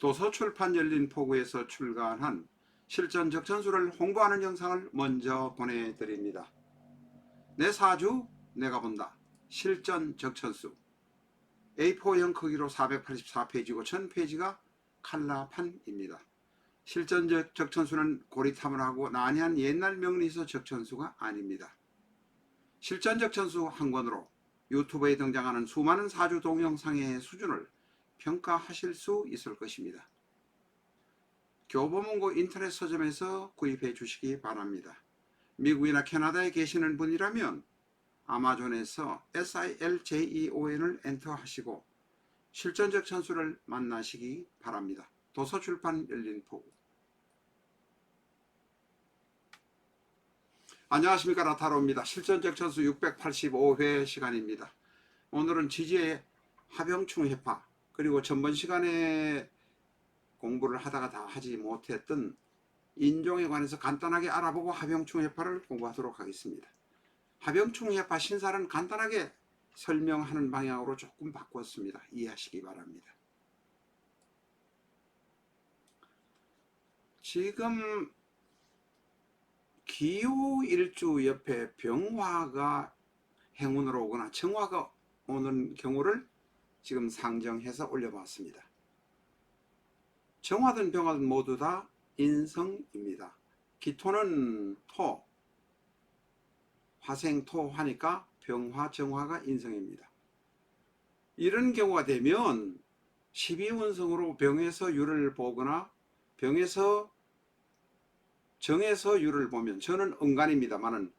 도서출판 열린 포구에서 출간한 실전 적천수를 홍보하는 영상을 먼저 보내드립니다. 내 사주 내가 본다. 실전 적천수 A4형 크기로 484페이지고 1000페이지가 칼라판입니다. 실전 적- 적천수는 고리탐을 하고 난해한 옛날 명리서 적천수가 아닙니다. 실전 적 천수 한 권으로 유튜브에 등장하는 수많은 사주 동영상의 수준을 평가하실 수 있을 것입니다. 교보문고 인터넷 서점에서 구입해 주시기 바랍니다. 미국이나 캐나다에 계시는 분이라면 아마존에서 SILJEON을 엔터하시고 실전적 천수를 만나시기 바랍니다. 도서출판 열린 포구 안녕하십니까 라타로입니다. 실전적 천수 685회 시간입니다. 오늘은 지지의 하병충 해파 그리고 전번 시간에 공부를 하다가 다 하지 못했던 인종에 관해서 간단하게 알아보고 하병충 해파를 공부하도록 하겠습니다. 하병충 해파 신사는 간단하게 설명하는 방향으로 조금 바꿨습니다. 이해하시기 바랍니다. 지금 기후 일주 옆에 병화가 행운으로 오거나 정화가 오는 경우를 지금 상정해서 올려봤습니다. 정화든 병화든 모두 다 인성입니다. 기토는 토, 화생토 하니까 병화, 정화가 인성입니다. 이런 경우가 되면 12운성으로 병에서 유를 보거나 병에서 정에서 유를 보면 저는 은간입니다만은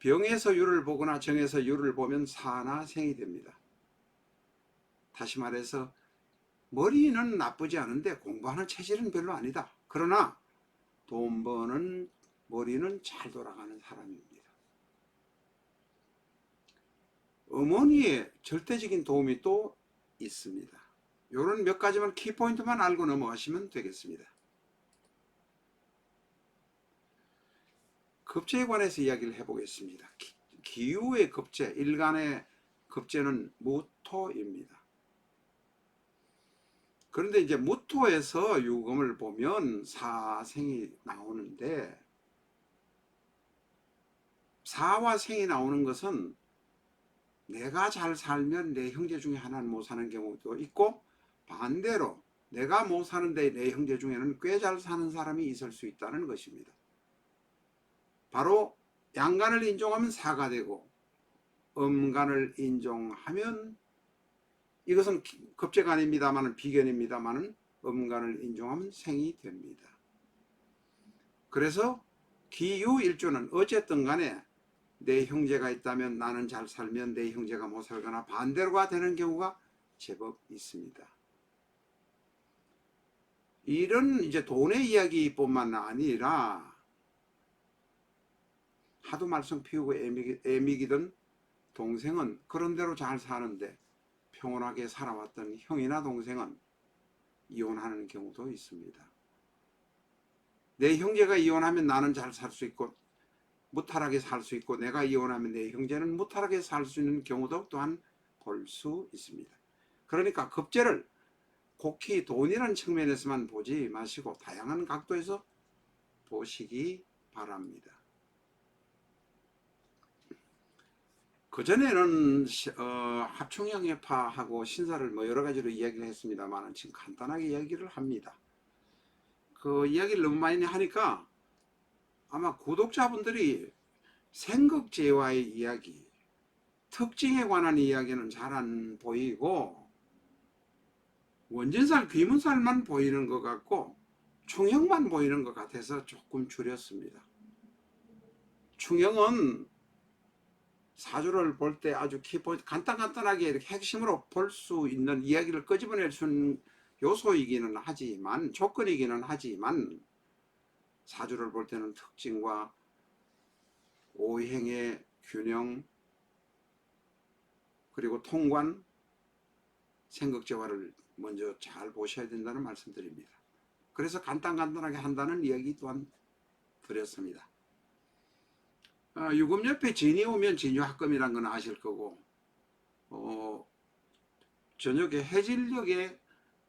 병에서 유를 보거나 정에서 유를 보면 사나 생이 됩니다. 다시 말해서 머리는 나쁘지 않은데 공부하는 체질은 별로 아니다. 그러나 돈 버는 머리는 잘 돌아가는 사람입니다. 어머니의 절대적인 도움이 또 있습니다. 이런 몇 가지만 키포인트만 알고 넘어가시면 되겠습니다. 급제에 관해서 이야기를 해보겠습니다. 기, 기후의 급제, 일간의 급제는 무토입니다. 그런데 이제 무토에서 유금을 보면 사생이 나오는데 사와 생이 나오는 것은 내가 잘 살면 내 형제 중에 하나는 못 사는 경우도 있고 반대로 내가 못 사는데 내 형제 중에는 꽤 잘 사는 사람이 있을 수 있다는 것입니다. 바로 양간을 인종하면 사가 되고 음간을 인종하면 이것은 급제가 아닙니다만은 비견입니다만은 음간을 인종하면 생이 됩니다. 그래서 기유일조는 어쨌든 간에 내 형제가 있다면 나는 잘 살면 내 형제가 못 살거나 반대로가 되는 경우가 제법 있습니다. 이런 이제 돈의 이야기뿐만 아니라 하도 말썽 피우고 애미기, 애미기던 동생은 그런 대로 잘 사는데 평온하게 살아왔던 형이나 동생은 이혼하는 경우도 있습니다. 내 형제가 이혼하면 나는 잘 살 수 있고 무탈하게 살 수 있고 내가 이혼하면 내 형제는 무탈하게 살 수 있는 경우도 또한 볼 수 있습니다. 그러니까 급제를 곡히 돈이라는 측면에서만 보지 마시고 다양한 각도에서 보시기 바랍니다. 그전에는 어, 합충형 해파하고 신사를 뭐 여러 가지로 이야기를 했습니다만 지금 간단하게 이야기를 합니다. 그 이야기를 너무 많이 하니까 아마 구독자분들이 생극제와의 이야기, 특징에 관한 이야기는 잘 안 보이고 원진살, 귀문살만 보이는 것 같고 충형만 보이는 것 같아서 조금 줄였습니다. 충형은 사주를 볼 때 아주 키포인트 간단간단하게 이렇게 핵심으로 볼 수 있는 이야기를 끄집어낼 수 있는 요소이기는 하지만 조건이기는 하지만 사주를 볼 때는 특징과 오행의 균형 그리고 통관 생극재화를 먼저 잘 보셔야 된다는 말씀드립니다. 그래서 간단간단하게 한다는 이야기 또한 드렸습니다. 아, 유금 옆에 진이 오면 진유합금이란 건 아실 거고 어, 저녁에 해질녘에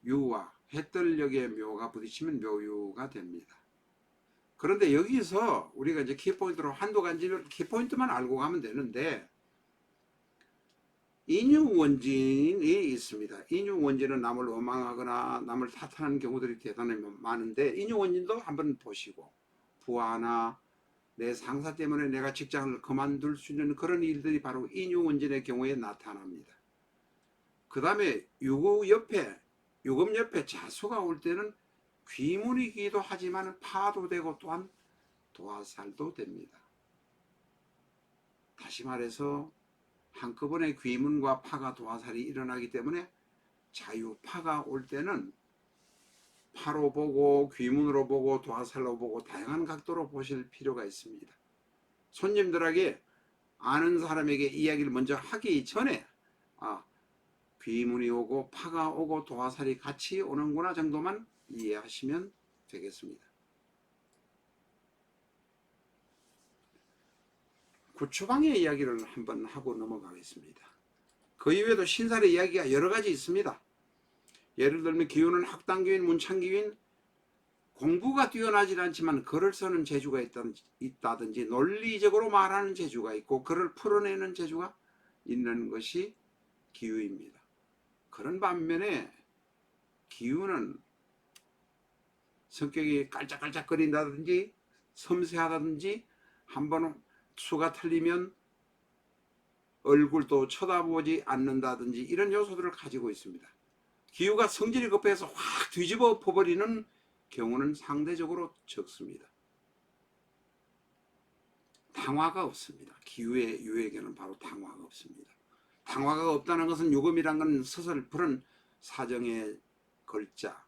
유와 해떨역에 묘가 부딪히면 묘유가 됩니다. 그런데 여기서 우리가 이제 키포인트로 한두 가지를 키포인트만 알고 가면 되는데 인유 원진이 있습니다. 인유 원진은 남을 원망하거나 남을 탓하는 경우들이 대단히 많은데 인유 원진도 한번 보시고 부하나 내 상사 때문에 내가 직장을 그만둘 수 있는 그런 일들이 바로 인유 원진의 경우에 나타납니다. 그 다음에 유구 옆에 유금 옆에 자수가 올 때는 귀문이기도 하지만 파도 되고 또한 도화살도 됩니다. 다시 말해서 한꺼번에 귀문과 파가 도화살이 일어나기 때문에 자유파가 올 때는 파로 보고 귀문으로 보고 도화살로 보고 다양한 각도로 보실 필요가 있습니다. 손님들에게 아는 사람에게 이야기를 먼저 하기 전에 아 귀문이 오고 파가 오고 도화살이 같이 오는구나 정도만 이해하시면 되겠습니다. 구추방의 이야기를 한번 하고 넘어가겠습니다. 그 이외에도 신살의 이야기가 여러 가지 있습니다. 예를 들면 기운은 학당기운, 문창기운, 공부가 뛰어나지 않지만 글을 쓰는 재주가 있다든지, 논리적으로 말하는 재주가 있고 글을 풀어내는 재주가 있는 것이 기후입니다. 그런 반면에 기후는 성격이 깔짝깔짝거린다든지 섬세하다든지 한번 수가 틀리면 얼굴도 쳐다보지 않는다든지 이런 요소들을 가지고 있습니다. 기후가 성질이 급해서 확 뒤집어 퍼버리는 경우는 상대적으로 적습니다. 당화가 없습니다. 기후의 유에게는 바로 당화가 없습니다. 당화가 없다는 것은 요금이란 건 서슬프른 사정의 글자,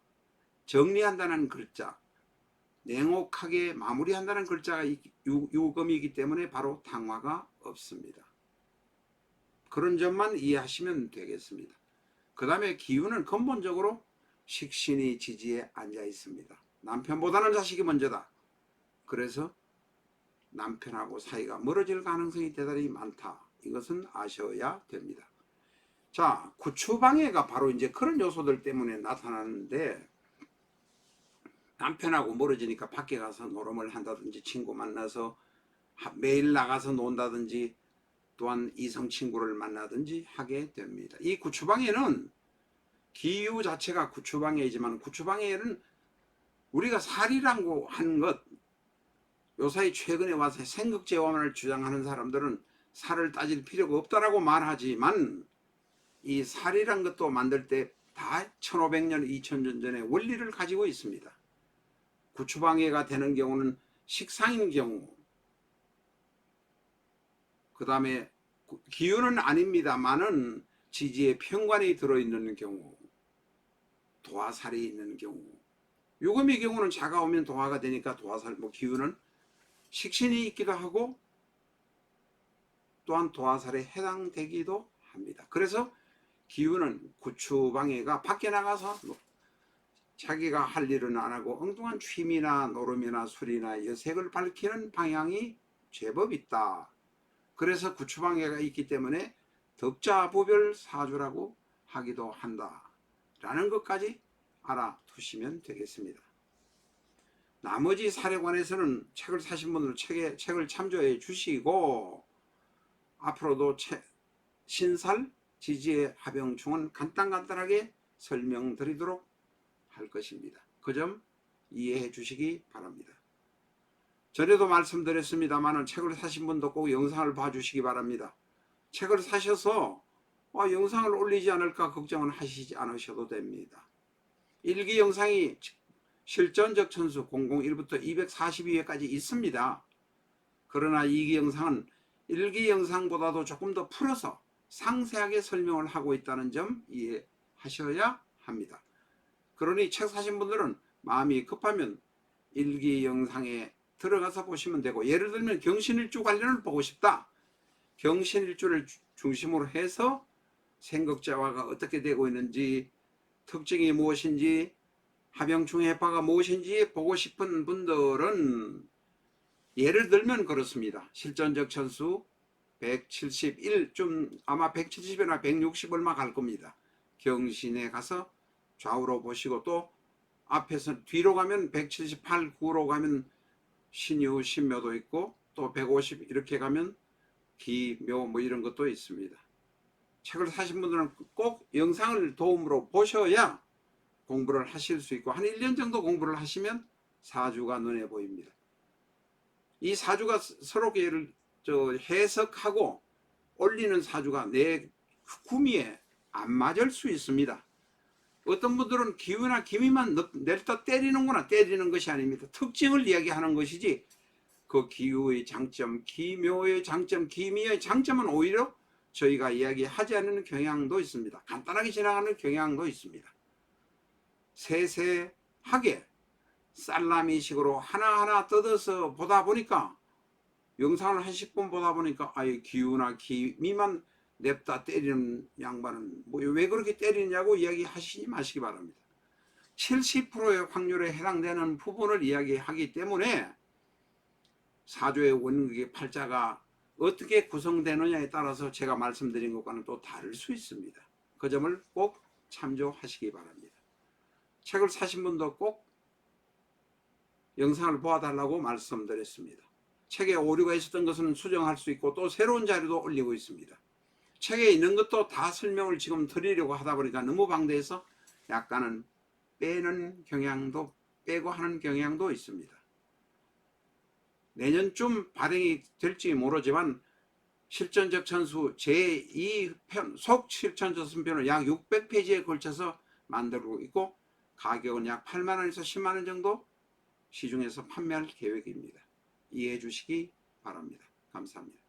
정리한다는 글자, 냉혹하게 마무리한다는 글자가 유- 요금이기 때문에 바로 당화가 없습니다. 그런 점만 이해하시면 되겠습니다. 그 다음에 기운은 근본적으로 식신이 지지에 앉아 있습니다. 남편보다는 자식이 먼저다. 그래서 남편하고 사이가 멀어질 가능성이 대단히 많다. 이것은 아셔야 됩니다. 자, 구추방해가 바로 이제 그런 요소들 때문에 나타나는데 남편하고 멀어지니까 밖에 가서 노름을 한다든지 친구 만나서 하- 매일 나가서 논다든지 또한 이성 친구를 만나든지 하게 됩니다. 이 구추방해는 기후 자체가 구추방해이지만 구추방해는 우리가 살이라고 하는 것 요사이 최근에 와서 생극제원을 주장하는 사람들은 살을 따질 필요가 없다라고 말하지만 이 살이란 것도 만들 때 다 1500년, 2000년 전에 원리를 가지고 있습니다. 구추방해가 되는 경우는 식상인 경우 그 다음에 기운은 아닙니다만은 지지에 편관이 들어있는 경우 도화살이 있는 경우 요금의 경우는 자가 오면 도화가 되니까 도화살 뭐 기운은 식신이 있기도 하고 또한 도화살에 해당되기도 합니다. 그래서 기운은 구추방해가 밖에 나가서 뭐 자기가 할 일은 안 하고 엉뚱한 취미나 노름이나 술이나 여색을 밝히는 방향이 제법 있다. 그래서 구추방해가 있기 때문에 덕자부별 사주라고 하기도 한다. 라는 것까지 알아두시면 되겠습니다. 나머지 사례 관해서는 책을 사신 분들 책에, 책을 참조해 주시고 앞으로도 책, 신살, 지지의 합영충은 간단간단하게 설명드리도록 할 것입니다. 그 점 이해해 주시기 바랍니다. 전에도 말씀드렸습니다만 책을 사신 분도 꼭 영상을 봐주시기 바랍니다. 책을 사셔서 아, 영상을 올리지 않을까 걱정은 하시지 않으셔도 됩니다. 일기 영상이 실전적 천수 001부터 242회까지 있습니다. 그러나 이기 영상은 일기 영상보다도 조금 더 풀어서 상세하게 설명을 하고 있다는 점 이해하셔야 합니다. 그러니 책 사신 분들은 마음이 급하면 일기 영상에 들어가서 보시면 되고 예를 들면 경신일주 관련을 보고 싶다. 경신일주를 주- 중심으로 해서 생극자화가 어떻게 되고 있는지 특징이 무엇인지 합영충의 해파가 무엇인지 보고 싶은 분들은 예를 들면 그렇습니다. 실전적 천수 171, 좀 아마 170이나 160 얼마 갈 겁니다. 경신에 가서 좌우로 보시고 또 앞에서 뒤로 가면 178, 9로 가면 신유, 신묘도 있고 또 150 이렇게 가면 기묘 뭐 이런 것도 있습니다. 책을 사신 분들은 꼭 영상을 도움으로 보셔야 공부를 하실 수 있고 한 1년 정도 공부를 하시면 사주가 눈에 보입니다. 이 사주가 서로 예를 저 해석하고 올리는 사주가 내 구미에 안 맞을 수 있습니다. 어떤 분들은 기우나 기미만 낼다 때리는구나 때리는 것이 아닙니다. 특징을 이야기하는 것이지 그 기우의 장점, 기묘의 장점, 기미의 장점은 오히려 저희가 이야기하지 않는 경향도 있습니다. 간단하게 지나가는 경향도 있습니다. 세세하게 살라미식으로 하나하나 뜯어서 보다 보니까 영상을 한 10분 보다 보니까 아예 기우나 기미만 냅다 때리는 양반은 뭐 왜 그렇게 때리냐고 이야기하시지 마시기 바랍니다. 70%의 확률에 해당되는 부분을 이야기하기 때문에 사조의 원극의 팔자가 어떻게 구성되느냐에 따라서 제가 말씀드린 것과는 또 다를 수 있습니다. 그 점을 꼭 참조하시기 바랍니다. 책을 사신 분도 꼭 영상을 보아달라고 말씀드렸습니다. 책에 오류가 있었던 것은 수정할 수 있고 또 새로운 자료도 올리고 있습니다. 책에 있는 것도 다 설명을 지금 드리려고 하다 보니까 너무 방대해서 약간은 빼는 경향도 빼고 하는 경향도 있습니다. 내년쯤 발행이 될지 모르지만 실전적 천수 제2편 속 실전조선편을 약 600페이지에 걸쳐서 만들고 있고 가격은 약 8만 원에서 10만 원 정도 시중에서 판매할 계획입니다. 이해해 주시기 바랍니다. 감사합니다.